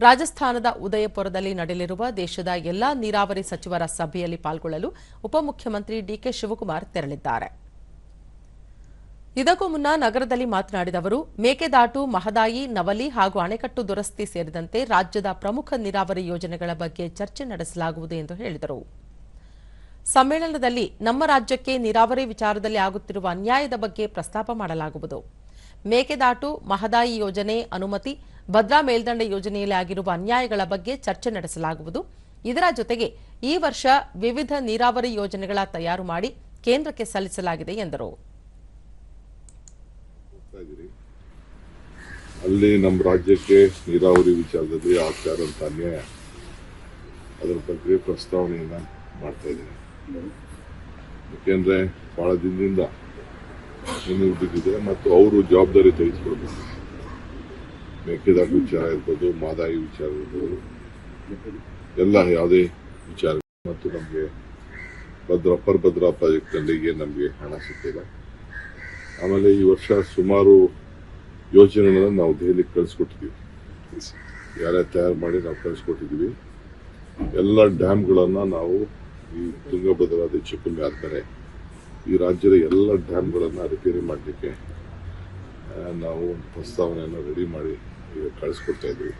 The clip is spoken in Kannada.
ರಾಜಸ್ಥಾನದ ಉದಯಪುರದಲ್ಲಿ ನಡೆಯಲಿರುವ ದೇಶದ ಎಲ್ಲಾ ನೀರಾವರಿ ಸಚಿವರ ಸಭೆಯಲ್ಲಿ ಪಾಲ್ಗೊಳ್ಳಲು ಉಪಮುಖ್ಯಮಂತ್ರಿ ಡಿಕೆ ಶಿವಕುಮಾರ್ ತೆರಳಿದ್ದಾರೆ. ಇದಕ್ಕೂ ಮುನ್ನ ನಗರದಲ್ಲಿ ಮಾತನಾಡಿದ ಅವರು, ಮೇಕೆದಾಟು, ಮಹದಾಯಿ, ನವಲಿ ಹಾಗೂ ಅಣೆಕಟ್ಟು ದುರಸ್ತಿ ಸೇರಿದಂತೆ ರಾಜ್ಯದ ಪ್ರಮುಖ ನೀರಾವರಿ ಯೋಜನೆಗಳ ಬಗ್ಗೆ ಚರ್ಚೆ ನಡೆಸಲಾಗುವುದು ಎಂದು ಹೇಳಿದರು. ಸಮ್ಮೇಳನದಲ್ಲಿ ನಮ್ಮ ರಾಜ್ಯಕ್ಕೆ ನೀರಾವರಿ ವಿಚಾರದಲ್ಲಿ ಆಗುತ್ತಿರುವ ಅನ್ಯಾಯದ ಬಗ್ಗೆ ಪ್ರಸ್ತಾಪ ಮಾಡಲಾಗುವುದು. ಮೇಕೆದಾಟು, ಮಹದಾಯಿ ಯೋಜನೆ ಅನುಮತಿ ಭದ್ರಾ ಮೇಲ್ದಂಡ ಯೋಜನೆಯಲ್ಲಿ ಆಗಿರುವ ಅನ್ಯಾಯಗಳ ಬಗ್ಗೆ ಚರ್ಚೆ ನಡೆಸಲಾಗುವುದು. ಇದರ ಜೊತೆಗೆ ಈ ವರ್ಷ ವಿವಿಧ ನೀರಾವರಿ ಯೋಜನೆಗಳ ತಯಾರು ಮಾಡಿ ಕೇಂದ್ರಕ್ಕೆ ಸಲ್ಲಿಸಲಾಗಿದೆ ಎಂದರು. ಅಲ್ಲಿ ನಮ್ಮ ರಾಜ್ಯಕ್ಕೆ ನೀರಾವರಿ ವಿಚಾರದಲ್ಲಿ ಆಗ್ತಾ ಅನ್ಯಾಯ. ಅದರ ಬಗ್ಗೆ ಪ್ರಸ್ತಾವನೆಯನ್ನ ಮಾಡ್ತಾ ಇದ್ದೀನಿ. ಯಾಕೆಂದ್ರೆ ಬಹಳ ದಿನದಿಂದ ಮತ್ತು ಅವರು ಜವಾಬ್ದಾರಿ ತೆಗೆದುಕೊಳ್ಬೇಕು. ಮೇಕೆದಾಟು ವಿಚಾರ ಇರ್ಬೋದು, ಮಾದಾಯಿ ವಿಚಾರ ಇರ್ಬೋದು, ಎಲ್ಲ ಯಾವುದೇ ವಿಚಾರ ಮತ್ತು ನಮಗೆ ಭದ್ರಾ ಅಪ್ಪರ್ ಭದ್ರಾ ನಮಗೆ ಹಣ ಸಿಕ್ಕಿಲ್ಲ ಆಮೇಲೆ ಈ ವರ್ಷ ಸುಮಾರು ಯೋಜನೆಗಳನ್ನು ನಾವು ದೆಹಲಿಗೆ ಕಳಿಸ್ಕೊಟ್ಟಿದ್ದೀವಿ ಯಾರ್ಯಾರು ತಯಾರು ಮಾಡಿ ನಾವು ಕಳಿಸ್ಕೊಟ್ಟಿದ್ದೀವಿ ಎಲ್ಲ ಡ್ಯಾಮ್ಗಳನ್ನು ನಾವು ಈ ತುಂಗಭದ್ರಾ ಹೆಚ್ಚು ಕಮ್ಮಿ ಈ ರಾಜ್ಯದ ಎಲ್ಲ ಡ್ಯಾಮ್ಗಳನ್ನು ರಿಪೇರಿ ಮಾಡಲಿಕ್ಕೆ ನಾವು ಒಂದು ಪ್ರಸ್ತಾವನೆಯನ್ನು ರೆಡಿ ಮಾಡಿ ಕಳಿಸ್ಕೊಡ್ತಾ ಇದ್ದೀವಿ